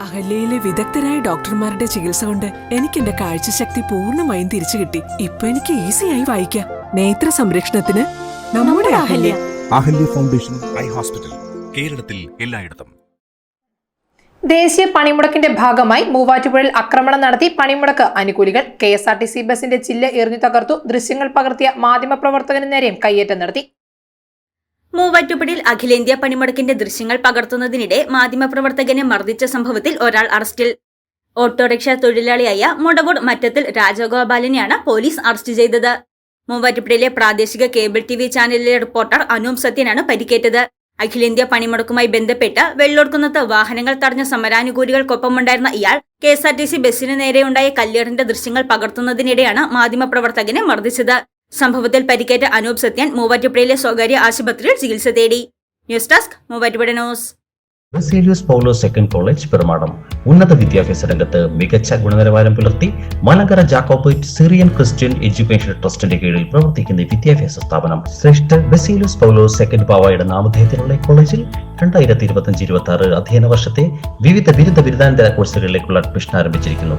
അഹല്യയിലെ വിദഗ്ധരായ ഡോക്ടർമാരുടെ ചികിത്സ കൊണ്ട് എനിക്ക് എന്റെ കാഴ്ചശക്തി പൂർണമായും തിരിച്ചു കിട്ടി. ഇപ്പൊ എനിക്ക് ഈസിയായി വായിക്കാം. നേത്ര സംരക്ഷണത്തിന് നമ്മുടെ Ahalya. Ahalya. Foundation eye hospital കേരളത്തിൽ എല്ലായിടത്തും. ദേശീയ പണിമുടക്കിന്റെ ഭാഗമായി മൂവാറ്റുപുഴയിൽ ആക്രമണം നടത്തി പണിമുടക്ക് അനുകൂലികൾ. K S R T C ബസിന്റെ ചില്ല എറിഞ്ഞു തകർത്തു. ദൃശ്യങ്ങൾ പകർത്തിയ മാധ്യമപ്രവർത്തകന് നേരെയും കയ്യേറ്റം നടത്തി. മൂവാറ്റുപുഴയിൽ അഖിലേന്ത്യാ പണിമുടക്കിന്റെ ദൃശ്യങ്ങൾ പകർത്തുന്നതിനിടെ മാധ്യമപ്രവർത്തകനെ മർദ്ദിച്ച സംഭവത്തിൽ ഒരാൾ അറസ്റ്റിൽ. ഓട്ടോറിക്ഷ തൊഴിലാളിയായ മുടവൂർ മറ്റത്തിൽ രാജഗോപാലിനെയാണ് പോലീസ് അറസ്റ്റ് ചെയ്തത്. മൂവാറ്റുപുഴയിലെ പ്രാദേശിക കേബിൾ ടി വി ചാനലിലെ റിപ്പോർട്ടർ അനൂപ് സത്യനാണ് പരിക്കേറ്റത്. അഖിലേന്ത്യാ പണിമുടക്കുമായി ബന്ധപ്പെട്ട് വെള്ളോർക്കുന്നത്ത് വാഹനങ്ങൾ തടഞ്ഞ സമരാനുകൂലികൾക്കൊപ്പമുണ്ടായിരുന്ന ഇയാൾ K S R T C ബസ്സിന് നേരെയുണ്ടായ കല്ലേറിന്റെ ദൃശ്യങ്ങൾ പകർത്തുന്നതിനിടെയാണ് മാധ്യമപ്രവർത്തകനെ മർദ്ദിച്ചത്. സംഭവത്തിൽ പരിക്കേറ്റ അനൂപ് സത്യൻ മൂവാറ്റുപുഴയിലെ സ്വകാര്യ ആശുപത്രിയിൽ ചികിത്സ തേടി. News desk Muvattupuzha news. Baselios Paulose second college Perumadam. ഉന്നത വിദ്യാഭ്യാസ രംഗത്ത് മികച്ച ഗുണനിലവാരം പുലർത്തി Malankara Jacobite Syrian Christian education ട്രസ്റ്റിന്റെ കീഴിൽ പ്രവർത്തിക്കുന്ന വിദ്യാഭ്യാസ സ്ഥാപനം. ശ്രേഷ്ഠ ബസേലിയോസ് പൗലോ സെക്കൻഡ് പാവയുടെ നാമധേയത്തിലുള്ള കോളേജിൽ രണ്ടായിരത്തി ഇരുപത്തി ഇരുപത്തി ആറ് അധ്യയന വർഷത്തെ വിവിധ ബിരുദ ബിരുദാനന്തര കോഴ്സുകളിലേക്കുള്ള അഡ്മിഷൻ ആരംഭിച്ചിരിക്കുന്നു.